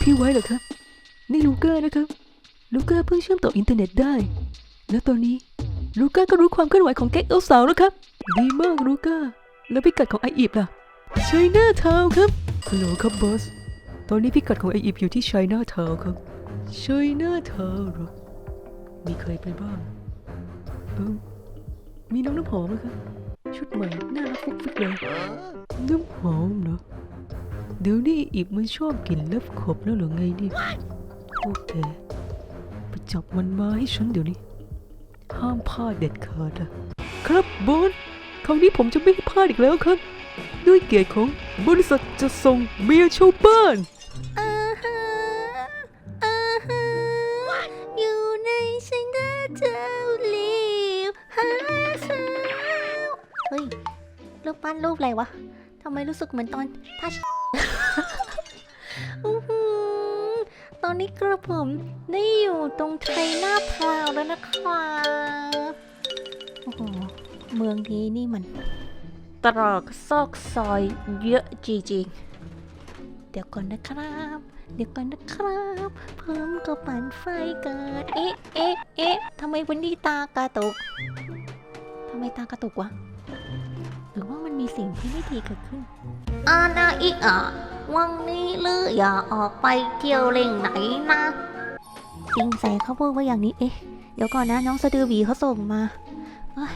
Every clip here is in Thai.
พี่ไว้เหรอครับ นี่ลูก้านะครับ ลูก้าเพิ่งเชื่อมต่ออินเทอร์เน็ตได้ แล้วตอนนี้ลูก้าก็รู้ความเคลื่อนไหวของแก๊งเอลสาวแล้วครับ ดีมากลูก้า แล้วพิกัดของไออีฟล่ะไชน่าทาวครับฮัลโหลครับบอส ตอนนี้พิกัดของไออีฟอยู่ที่ไชน่าทาวครับไชน่าทาวหรอมีใครไปบ้าง เออ มีน้องน้ำหอมไหมครับ ชุดใหม่น่ารักฟุกฟิกเลย น้ำหอมเหรอ เดี๋ยวนี้อีบมันชอบกินเล็บขบแล้วเหรือไงเนี่ยพวกแกไปจับมันมาให้ฉันเดี๋ยวนี้ ห้ามพลาดเด็ดขาดอะครับบอสคราวนี้ผมจะไม่ให้พลาดอีกแล้วครับ ด้วยเกียรติของบริษัทจะส่งเมียชาวบ้านอาฮะอาฮะอยู่ในฉันได้เจ้าลีวหาสาวเฮ้ยรูปปั้นรูปอะไรวะทำไมรู้สึกเหมือนตอนทัช อนนี้กระผมได้อยู่ตรงไทยหน้าพราวแล้วนะครับโอ้โหเมืองนี้นี่มัน ตรอกซอกซอยเยอะจริงๆ เดี๋ยวก่อนนะครับ เดี๋ยวก่อนนะครับเพิ่มก็ปั่นไฟเกิด เอ๊ะเอ๊ะเอ๊ะทำไมวันนี้ตากระตุกทำไมตากระตุกวะ หรือว่ามันมีสิ่งที่ไม่ดีเกิดขึ้นอานาอีกอะ วันนี้ลืออย่าออกไปเที่ยวเล่งไหนนะจริงใส่เขาพูดว่าอย่างนี้เอ๊ะ เดี๋ยวก่อนนะน้องสะดือหวีเขาส่งมาเอ้ย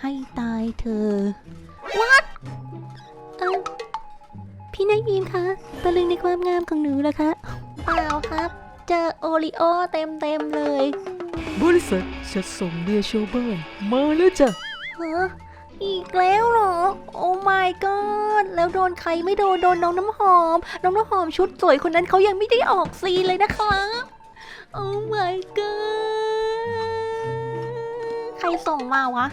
ให้ตายเธอ What เออพี่นายบีมคะตะลึงในความงามของหนูเหรอคะเปล่าครับ เจอโอริโอเต็มเต็มๆเลย บริษัทจะส่งเมียชาวบ้านมาแล้วจ้ะเฮ้อ อีกแล้วเหรอ โอ้ my god แล้วโดนใครไม่โดน โดนน้องน้ำหอม น้องน้ำหอมชุดสวยคนนั้นเขายังไม่ได้ออกซีนเลยนะครับโอ้ my god ใครส่งมาวะ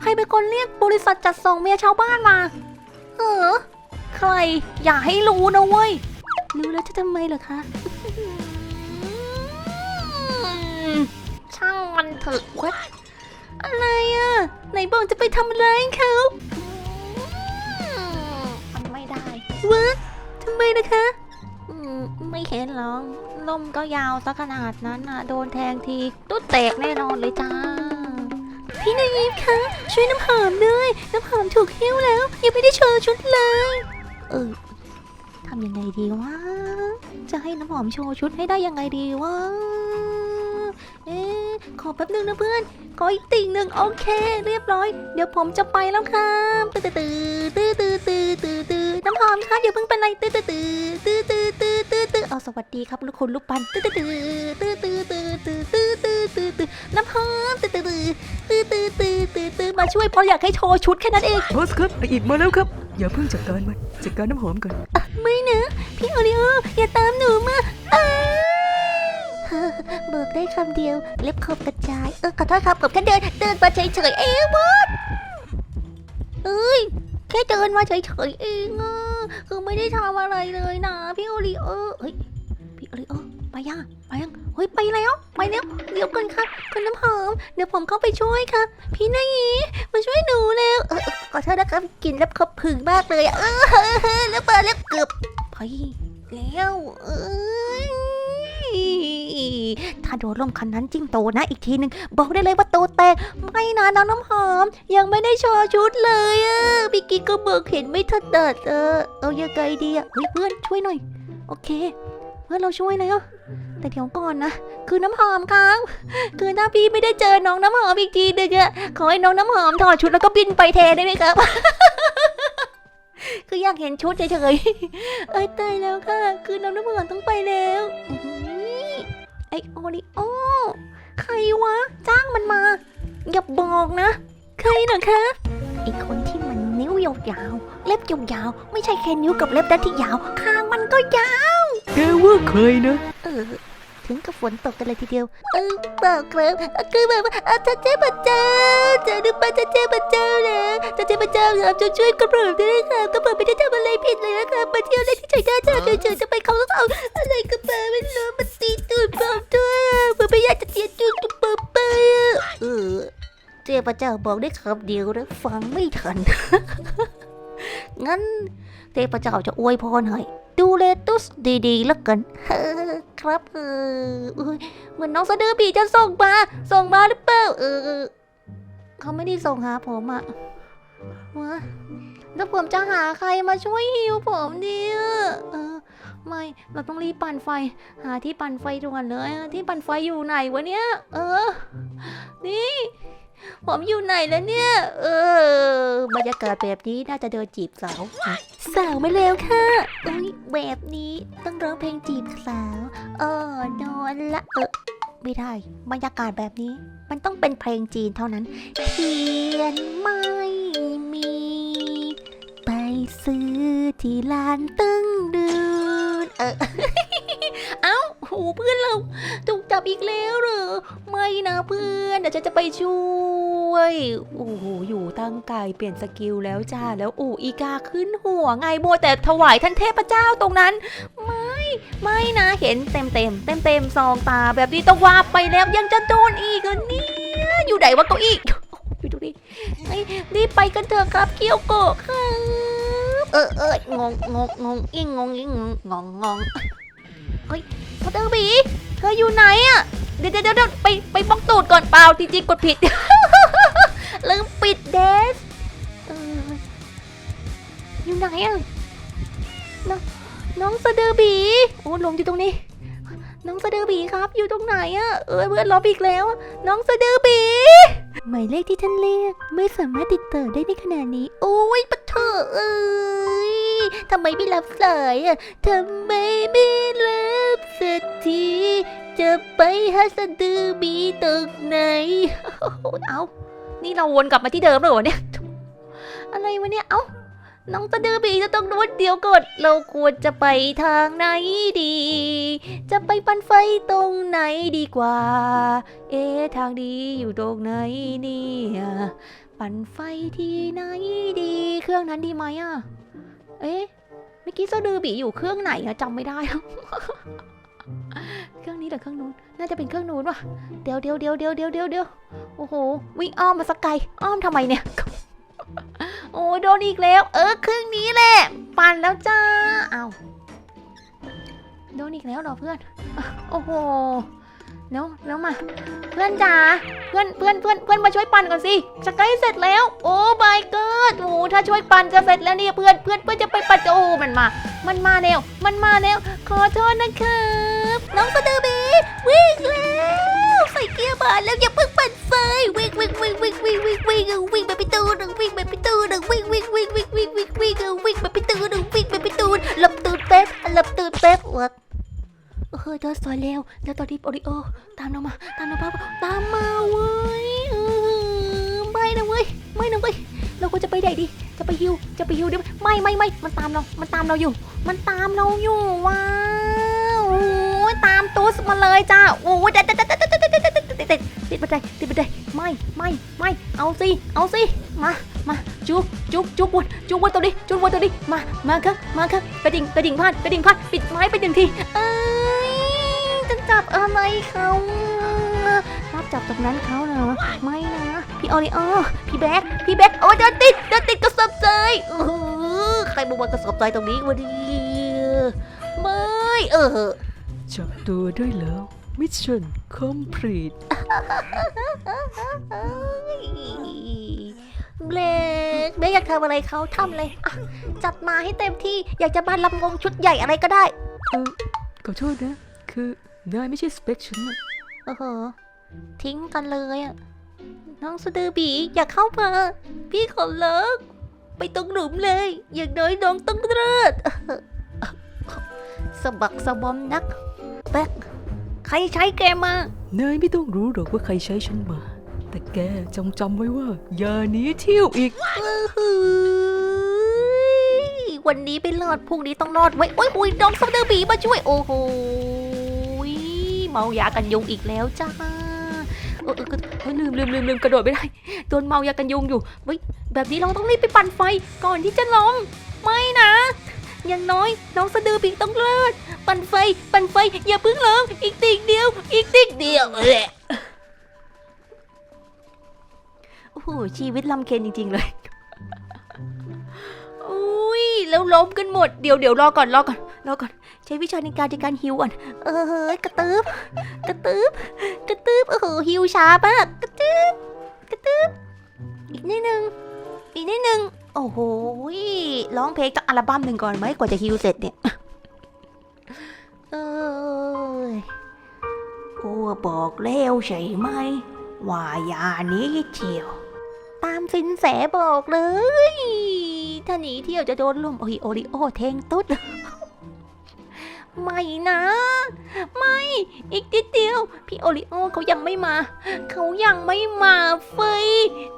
ใครเป็นคนเรียกบริษัทจัดส่งเมียชาวบ้านมาเออใครอย่าให้รู้นะเว้ย รู้แล้วจะทำไมเหรอคะช่างมันเถอะวะอะไรอะ ไหนบอกจะไปทำอะไรให้เขามันไม่ได้วะทำไมนะคะอืมไม่เห็นหรอกลมก็ยาวซะขนาดนั้นอะโดนแทงทีตุ๊ดแตกแน่นอนเลยจ้า พี่นายยิปคะช่วยน้ำหอมด้วยน้ำหอมถูกหิ้วแล้ว ยังไม่ได้โชว์ชุดเลย เออทำยังไงดีวะจะให้น้ำหอมโชว์ชุดให้ได้ยังไงดีวะ เอ๊ะขอแป๊บนึงนะเพื่อนขออีกติ่งหนึ่งโอเค เรียบร้อย เดี๋ยวผมจะไปแล้วครับตื้อตื้อตื้อตื้อตื้อตื้อตื้อน้ำหอมครับอย่าเพิ่งเป็นไรตื้อตื้อตื้อตื้อตื้อตื้อตื้อตื้อเอาสวัสดีครับลูกคนลูกปันตื้อตื้อตื้อตื้อตื้อตื้อตื้อตื้อตื้อตื้อน้ำหอมตื้อตื้อตื้อตื้อตื้อตื้อตื้อมาช่วยเพราะอยากให้โชว์ชุดแค่นั้นเองบอสครับไออีฟมาแล้วครับอย่าเพิ่งจัดการมันจัดการน้ำหอมก่อนไม่นะพี่โอริโออย่าตามหนูมาอ้า เบิกได้คำเดียว เล็บขบกระจาย เออขอโทษครับผมแค่เดินเดินมาเฉยๆเองบอสเอ้ยแค่เดินมาเฉยๆเองอะคือไม่ได้ทำอะไรเลยนะพี่โอริโอเฮ้ยพี่โอริโอไปยังไปยังเฮ้ยไปแล้วไปแล้วเดี๋ยวก่อนครับคุณน้ำหอมเดี๋ยวผมเข้าไปช่วยค่ะ พี่นายมาช่วยหนูแล้วเออขอโทษนะครับกินเล็บขบผึ่งมากเลยเออแล้วเปิดเล็บเกือบไปแล้วเอ้ย ถ้าโดนลมคันนั้นจิ้งโตนะอีกทีหนึ่งบอกได้เลยว่าโตแตกไม่นะน้องน้ำหอม ยังไม่ได้โชว์ชุดเลยอะพี่กิ๊กก็เบิกเห็นไม่ถนัดเออเอายังไงดีอะเฮ้ยเพื่อนช่วยหน่อย โอเค เพื่อนเราช่วยแล้วแต่เดี๋ยวก่อนนะ คือน้ำหอมครับคือถ้าพี่ไม่ได้เจอน้องน้ำหอมอีกทีนึงอะขอให้น้องน้ำหอมถอดชุดแล้วก็บินไปแทนได้ไหมครับคืออยากเห็นชุดเฉยๆเอ้ยตายแล้วค่ะ คือน้องน้ำหอมต้องไปแล้ว โอริโอ ใครวะ จ้างมันมา อย่าบอกนะ ใครเหรอคะไอคนที่มันนิ้วยาวๆเล็บยาวๆไม่ใช่แค่นิ้วกับเล็บด้านที่ยาว คางมันก็ยาว แกว่าใครนะ เออ ถึงกับฝนตกกันเลยทีเดียว เออเปล่าครับคือแบบว่าอาจารย์เจ้าเจ้าจะนึกว่าจเจ้าพระเจ้านะจะเจ้าพระเจ้าครับจะช่วยกระเบิดด้วยนะครับกระเบิดไม่ได้ทำอะไรผิดเลยนะครับมาเที่ยวเล่นที่ชัยนาทาวน์เฉยๆจะไปเขาแล้วเอาอะไรกระเบิดไม่รู้มันตีตูดผมด้วยอะผมไม่อยากจะเตียตูดกระเบิดไปเออเจ้าพระเจ้าบอกได้คำเดียวนะฟังไม่ทันงั้นเทพเจ้าจะอวยพรให้ ดูเลตุสดีๆแล้วกันครับเออเหมือนน้องสะดือปีจะส่งมา ส่งมาหรือเปล่าเออเขาไม่ได้ส่งหาผมอะวะแล้วผมจะหาใครมาช่วยฮิวผมเนี่ยเออไม่ เราต้องรีบปั่นไฟ หาที่ปั่นไฟด่วนเลย ที่ปั่นไฟอยู่ไหนวะเนี่ย เออ นี่ ผมอยู่ไหนแล้วเนี่ย เออบรรยากาศแบบนี้น่าจะเดินจีบสาวสาวมาแล้วค่ะอุ้ยแบบนี้ต้องร้องเพลงจีบสาวเออนอนละเออไม่ได้บรรยากาศแบบนี้ มันต้องเป็นเพลงจีนเท่านั้นเทียนไม่มี ไปซื้อที่ร้านตึ้งดืนเออเอ้าโหเพื่อนเราถูกับอีกแล้วหรอไม่นะเพื่อนเดี๋ยวฉันจะไปช่วยโอ้โหอยู่ตั้งไกลเปลี่ยนสกิลแล้วจ้าแล้วอูอีกาขึ้นหัวไงโบวแต่ถวายท่านเทพเจ้าตรงนั้น ไม่ไม่นะเห็นเต็มเต็มเต็มเต็มซองตาแบบนี้ต้องว่าไปแล้วยังจะโดนอีกเนี่ยอยู่ไหนวะเก้าอี้อยู่ตรงนี้ไอ้รีบไปกันเถอะครับเกียวโกะครับเออเอองงงงงงอิงงงอิงงงงงง เฮ้ยพัตเตอร์บีเธออยู่ไหนอะเดี๋ยวเดี๋ยวเดี๋ยวไปไปบล็อกตูดก่อนเปล่าจริงๆกดผิด ลืมปิดเดสเอออยู่ไหนอะน้องน้องสะดือบีโอ้ลงอยู่ตรงนี้ น้องสะดือบีครับ อยู่ตรงไหนอะเออเพื่อนล็อบอีกแล้ว น้องสะดือบีหมายเลขที่ท่านเรียก ไม่สามารถติดต่อได้ในขณะนี้ โอ้ยปะเถอะเอ้ย ทำไมไม่รับสายอะทำไมไม่รับสักทีจะไปหาสะดือบีตรงไหน เอานี่เราวนกลับมาที่เดิมเลยเหรอเนี่ย อะไรวะเนี่ย เอ้าน้องสะดือบีจะต้องนวดเดียวก่อนเราควรจะไปทางไหนดี จะไปปั่นไฟตรงไหนดีกว่า เอ๊ะทางดีอยู่ตรงไหนเนี่ยปั่นไฟที่ไหนดี เครื่องนั้นดีไหมอะ เอ๊ะเมื่อกี้สะดือบีอยู่เครื่องไหนอะจำไม่ได้ เครื่องนี้หรือเครื่องนู้น น่าจะเป็นเครื่องนู้นว่ะ เดี๋ยวเดี๋ยวเดี๋ยวเดี๋ยวเดี๋ยวเดี๋ยวเดี๋ยวโอ้โห วิ่งอ้อมมาสักไกล อ้อมทำไมเนี่ย โอ้โดนอีกแล้ว เออเครื่องนี้แหละ ปั่นแล้วจ้า เอาโดนอีกแล้วเหรอเพื่อน โอ้โห แล้วแล้วมา เพื่อนจ๋าเพื่อนเพื่อนเพื่อนเพื่อนมาช่วยปั่นก่อนสิจะใกล้เสร็จแล้ว โอ้ my god โอ้ถ้าช่วยปั่นจะเสร็จแล้วเนี่ยเพื่อนเพื่อนเพื่อนจะไปปั่นโอ้มันมา มันมาแล้ว มันมาแล้วขอโทษนะครับน้องสะดือบีวิ่งแล้วใส่เกียร์มาแล้วอย่าเพิ่งปั่นไฟวิ่งวิ่งวิ่งวิ่งวิ่งวิ่งวิ่งวิ่งไปประตูหนึ่งวิ่งไปประตูหนึ่งวิ่งวิ่งวิ่งวิ่งวิ่งวิ่งวิ่งวิ่งไปประตูหนึ่งวิ่งไปประตูหลับตื่นแป๊บหลับตื่นแป๊บวะ เออเธอสวยแล้วแล้วตอนนี้โอริโอ ตามเรามา ตามเรามาตามมาเว้ยเออไม่นะเว้ยไม่นะเว้ยเราควรจะไปไหนดีจะไปฮิวจะไปฮิวเดี๋ยวไม่ไม่ไม่มันตามเรา มันตามเราอยู่ มันตามเราอยู่ว้าวโอ้ยตามตุ๊สมาเลยจ้าโอ้ยเด็ดเด็ดเด็ดเด็ดเด็ดเด็ดเด็ดเด็ดเด็ดติดบันไดติดบันไดไม่ไม่ไม่เอาสิเอาสิมามาจุ๊บจุ๊บจุ๊บวนจุ๊บวนตัวนี้จุ๊บวนตัวนี้มามาครับมาครับกระดิ่งกระดิ่งพลาดกระดิ่งพลาดปิดไม้ไปหนึ่งทีเอ้ย จะจับอะไรเขารับจับตรงนั้นเขาเหรอไม่นะ พี่ออริโอพี่แบ๊กพี่แบ๊กโอ้ยเดินติดเดินติดกระสอบใจเออใครมาวางกระสอบใจตรงนี้วะเนี่ยไม่เออจับตัวได้แล้วมิชชั่นคอมพลีทเบรกเบรกอยากทำอะไรเขาทำเลยอะจัดมาให้เต็มที่อยากจะมาลำวงชุดใหญ่อะไรก็ได้เออขอโทษนะ คือ นายไม่ใช่สเปคฉันนะโอ้โห ทิ้งกันเลยอะน้องสะดือบีอยากเข้ามา พี่ขอเลิก ไปตรงหลุมเลย อย่างน้อยน้องต้องเลิศสะบักสะบอมนักแบ๊ก ใครใช้แกมานายไม่ต้องรู้หรอกว่าใครใช้ฉันมา แต่แกจงจำไว้ว่า อย่าหนีเที่ยวอีกอื้อหือวันนี้ไม่รอดพรุ่งนี้ต้องรอดไว้ยโอ้ยหุยน้องซัมเดอร์บีมาช่วย โอ้โหย เมายากันยุงอีกแล้วจ้าเออเออเออลืมลืมลืมลืมกระโดดไม่ได้โดนเมายากันยุงอยู่เฮ้ยแบบนี้เราต้องรีบไปปั่นไฟก่อนที่จะลงไม่นะอย่างน้อยน้องสะดือบีกต้องเลิศปั่นไฟ ปั่นไฟ อย่าเพิ่งลงอีกติกเดียว อีกติกเดียวแหละโอ้โหชีวิตลำเค็ญจริง ๆ เลย แล้วล้มกันหมด เดี๋ยวเดี๋ยวรอก่อนรอก่อนแล้วก่อน ใช้วิชาในการจัดการฮิวก่อน เออกระตืบกระตืบกระตืบโอ้โหฮิวช้ามากกระตืบกระตืบอีกนิดนึงอีกนิดนึงโอ้โหร้องเพลงจากอัลบั้มหนึ่งก่อนไหมกว่าจะฮิวเสร็จเนี่ยเอยกูบอกแล้วใช่ไหมว่ายานี้เที่ยว ตามสินแสบอกเลย ถ้าหนีเที่ยวจะโดนลมโอริโอริโอเทงตุ๊ด ไม่นะ ไม่ อีกนิดเดียว พี่โอริโอเขายังไม่มา เขายังไม่มาเฟย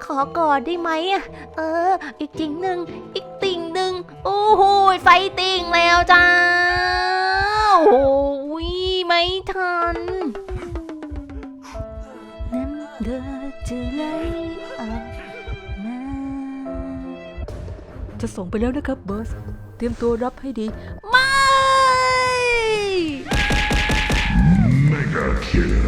ขอกอดได้ไหมอะเออ อีกจริงหนึ่งอีกติ่งหนึ่งโอ้โหไฟติ่งแล้วจ้าโอ้ยไม่ทันน้ำเดื จะส่งไปแล้วนะครับเบิร์สเตรียมตัวรับให้ดี ไม่ Mega Kill